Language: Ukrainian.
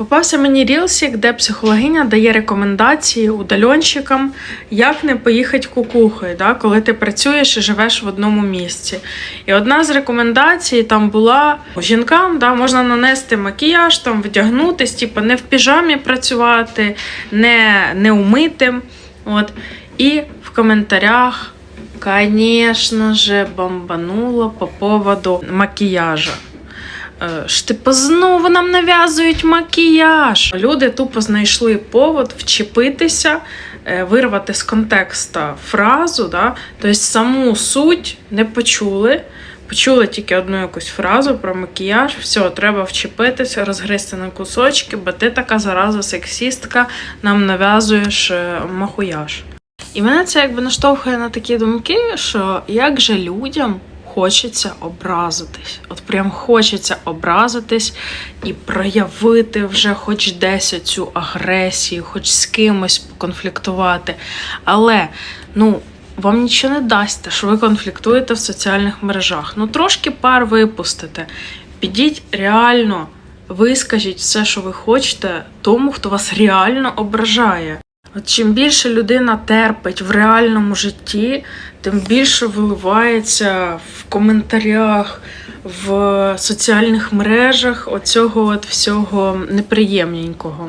Попався мені рілсік, де психологиня дає рекомендації удальонщикам, як не поїхати кукухою, да, коли ти працюєш і живеш в одному місці. І одна з рекомендацій там була жінкам, да, можна нанести макіяж, там вдягнутись, типу, не в піжамі працювати, не, не умитим. От. І в коментарях, звісно же, бомбануло по поводу макіяжа. Е, типу знову нам нав'язують макіяж. Люди тупо знайшли повод вчепитися, е, вирвати з контекста фразу, да? тобто саму суть не почули. Почули тільки одну якусь фразу про макіяж, все, треба вчепитися, розгризти на кусочки, бо ти така зараза сексістка, нам нав'язуєш е, махуяж. І мене це якби наштовхує на такі думки, що як же людям хочеться образитись. От прям хочеться образитись і проявити вже хоч десь цю агресію, хоч з кимось конфліктувати. Але, ну. Вам нічого не дасть, те, що ви конфліктуєте в соціальних мережах. Ну, трошки пар випустите. Підіть реально, вискажіть все, що ви хочете, тому, хто вас реально ображає. Чим більше людина терпить в реальному житті, тим більше виливається в коментарях, в соціальних мережах оцього от всього неприємненького.